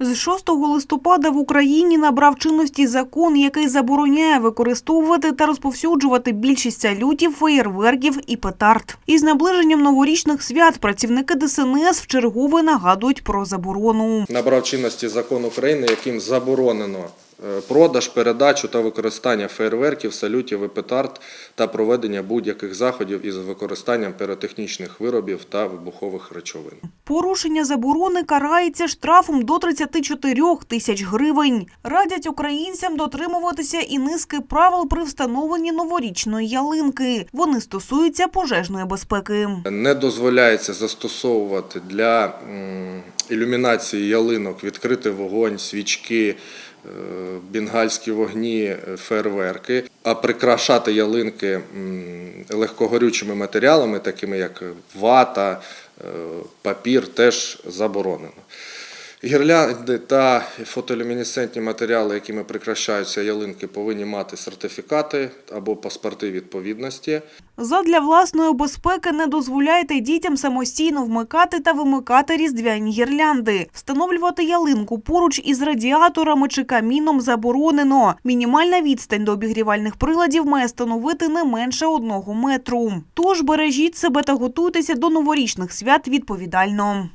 З 6 листопада в Україні набрав чинності закон, який забороняє використовувати та розповсюджувати більшість салютів, феєрверків і петард. Із наближенням новорічних свят працівники ДСНС вчергове нагадують про заборону. Набрав чинності закон України, яким заборонено продаж, передачу та використання фейерверків, салютів і петард та проведення будь-яких заходів із використанням піротехнічних виробів та вибухових речовин. Порушення заборони карається штрафом до 34 тисяч гривень. Радять українцям дотримуватися і низки правил при встановленні новорічної ялинки. Вони стосуються пожежної безпеки. Не дозволяється застосовувати для ілюмінації ялинок відкритий вогонь, свічки, е, бенгальські вогні, е, фейерверки, а прикрашати ялинки легкогорючими матеріалами, такими як вата, е, папір, теж заборонено. Гірлянди та фотолюмінесцентні матеріали, якими прикрашаються ялинки, повинні мати сертифікати або паспорти відповідності. Задля власної безпеки не дозволяйте дітям самостійно вмикати та вимикати різдвяні гірлянди. Встановлювати ялинку поруч із радіаторами чи каміном заборонено. Мінімальна відстань до обігрівальних приладів має становити не менше одного метру. Тож бережіть себе та готуйтеся до новорічних свят відповідально.